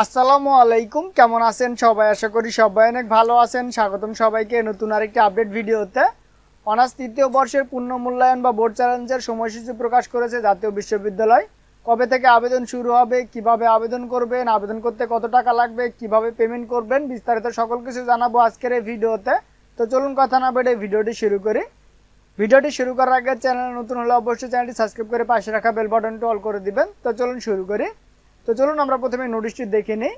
আসসালামু আলাইকুম। কেমন আছেন সবাই? আশা করি সবাই অনেক ভালো আছেন। স্বাগতম সবাইকে নতুন আরেকটি আপডেট ভিডিওতে। অনার্স তৃতীয় বর্ষের পূর্ণ মূল্যায়ন বা বোর্ড চ্যালেঞ্জের সময়সূচি প্রকাশ করেছে জাতীয় বিশ্ববিদ্যালয়। কবে থেকে আবেদন শুরু হবে, কীভাবে আবেদন করবেন, আবেদন করতে কত টাকা লাগবে, কীভাবে পেমেন্ট করবেন, বিস্তারিত সকল কিছু জানাব আজকের এই ভিডিওতে। তো চলুন কথা না বেড়ে ভিডিওটি শুরু করি। ভিডিওটি শুরু করার আগে চ্যানেল নতুন হলে অবশ্যই চ্যানেলটি সাবস্ক্রাইব করে পাশে রাখা বেল বাটনটি অল করে দিবেন। তো চলুন শুরু করি। তো চলুন আমরা প্রথমে নোটিশটি দেখে নিই।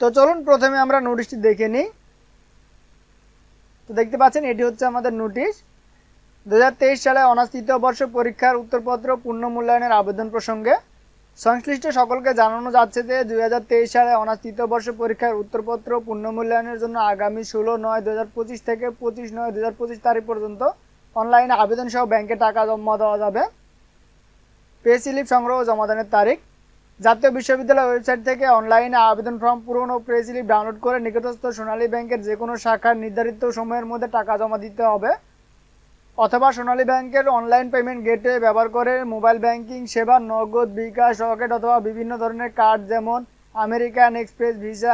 তো চলুন প্রথমে আমরা নোটিশটি দেখে নিই। তো দেখতে পাচ্ছেন, এটি হচ্ছে আমাদের নোটিশ দুহাজার তেইশ সালে অনার্স তৃতীয় বর্ষ পরীক্ষার উত্তরপত্র পূর্ণ মূল্যায়নের আবেদন প্রসঙ্গে সংশ্লিষ্ট সকলকে জানানো যাচ্ছে যে দুই হাজার তেইশ সালে অনার্স তৃতীয় বর্ষ পরীক্ষার উত্তরপত্র পূর্ণ মূল্যায়নের জন্য আগামী ষোলো নয় দু থেকে পঁচিশ নয় দু তারিখ পর্যন্ত অনলাইনে আবেদন সহ ব্যাংকে টাকা জমা দেওয়া যাবে। পে স্লিপ সংগ্রহ জমাদানের তারিখ। জাতীয় বিশ্ববিদ্যালয় ওয়েবসাইট থেকে অনলাইনে আবেদন ফর্ম পূরণ ও প্রে স্লিপ ডাউনলোড করে নিকটস্থ সোনালী ব্যাংকের যে কোনো শাখার নির্ধারিত সময়ের মধ্যে টাকা জমা দিতে হবে। অথবা সোনালী ব্যাংকের অনলাইন পেমেন্ট গেটে ব্যবহার করে মোবাইল ব্যাংকিং সেবা, নগদ, বিকাশ, রকেট অথবা বিভিন্ন ধরনের কার্ড যেমন American Express, Visa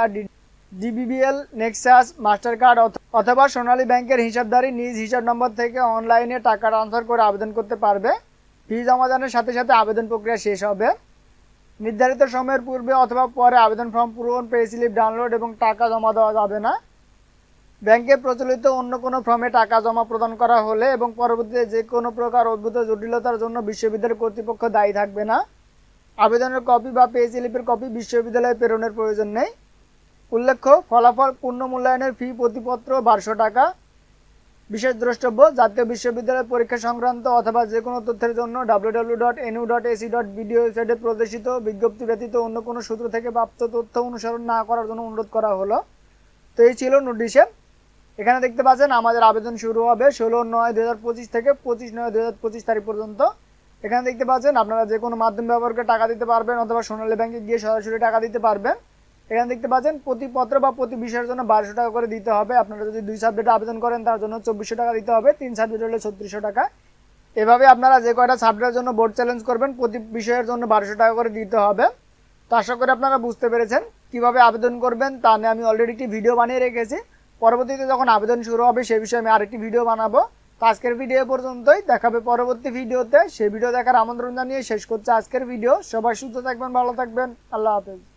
DBBL, Nexus master card অথবা সোনালী ব্যাংকের হিসাবধারী নিজ হিসাব নম্বর থেকে অনলাইনে টাকা ট্রান্সফার করে আবেদন করতে পারবে। ফি জমাদানের সাথে সাথে আবেদন প্রক্রিয়া শেষ হবে। নির্ধারিত সময়ের পূর্বে অথবা পরে আবেদন ফর্ম পূরণ পে স্লিপ ডাউনলোড এবং টাকা জমা দেওয়া যাবে না। ব্যাংকে প্রচলিত অন্য কোনো ফর্মে টাকা জমা প্রদান করা হলে এবং পরবর্তীতে যে কোনো প্রকার অদ্ভুত জটিলতার জন্য বিশ্ববিদ্যালয় কর্তৃপক্ষ দায়ী থাকবে না। আবেদনের কপি বা পে স্লিপের কপি বিশ্ববিদ্যালয়ে প্রেরণের প্রয়োজন নেই। উল্লেখ্য, ফলাফল পূর্ণ মূল্যায়নের ফি প্রতিপত্র বারোশো টাকা। বিশেষ দ্রষ্টব্য জাতীয় বিশ্ববিদ্যালয় পরীক্ষা সংক্রান্ত অথবা যে কোনো তথ্যের জন্য W W dot N U dot A C dot B D O ওয়েবসাইটে প্রদর্শিত বিজ্ঞপ্তি ব্যতীত অন্য কোনো সূত্র থেকে প্রাপ্ত তথ্য অনুসরণ না করার জন্য অনুরোধ করা হলো। তো এই ছিল নোটিশে। এখানে দেখতে পাচ্ছেন আমাদের আবেদন শুরু হবে ষোলো নয় দু থেকে পঁচিশ নয় দু হাজার পঁচিশ তারিখ পর্যন্ত। এখানে দেখতে পাচ্ছেন আপনারা যে কোনো মাধ্যম ব্যবহার করে টাকা দিতে পারবেন অথবা সোনালী ব্যাংকে গিয়ে সরাসরি টাকা দিতে পারবেন। এখানে দেখতে পাচ্ছেন প্রতি পত্র বা প্রতি বিষয়ের জন্য বারোশো টাকা করে দিতে হবে। আপনারা যদি দুই সাবজেক্টে আবেদন করেন, তার জন্য চব্বিশশো টাকা দিতে হবে। তিন সাবজেক্ট হলে ছত্রিশশো টাকা। এভাবে আপনারা যে কয়টা সাবজেক্টের জন্য বোর্ড চ্যালেঞ্জ করবেন, প্রতি বিষয়ের জন্য বারোশো টাকা করে দিতে হবে। তো আশা করি আপনারা বুঝতে পেরেছেন কীভাবে আবেদন করবেন। তা নিয়ে আমি অলরেডি একটি ভিডিও বানিয়ে রেখেছি। পরবর্তীতে যখন আবেদন শুরু হবে সেই বিষয়ে আমি আরেকটি ভিডিও বানাবো। তো আজকের ভিডিও পর্যন্তই। দেখাবে পরবর্তী ভিডিওতে সেই ভিডিও দেখার আমন্ত্রণ জানিয়ে শেষ করছে আজকের ভিডিও সবাই সুস্থ থাকবেন, ভালো থাকবেন। আল্লাহ হাফেজ।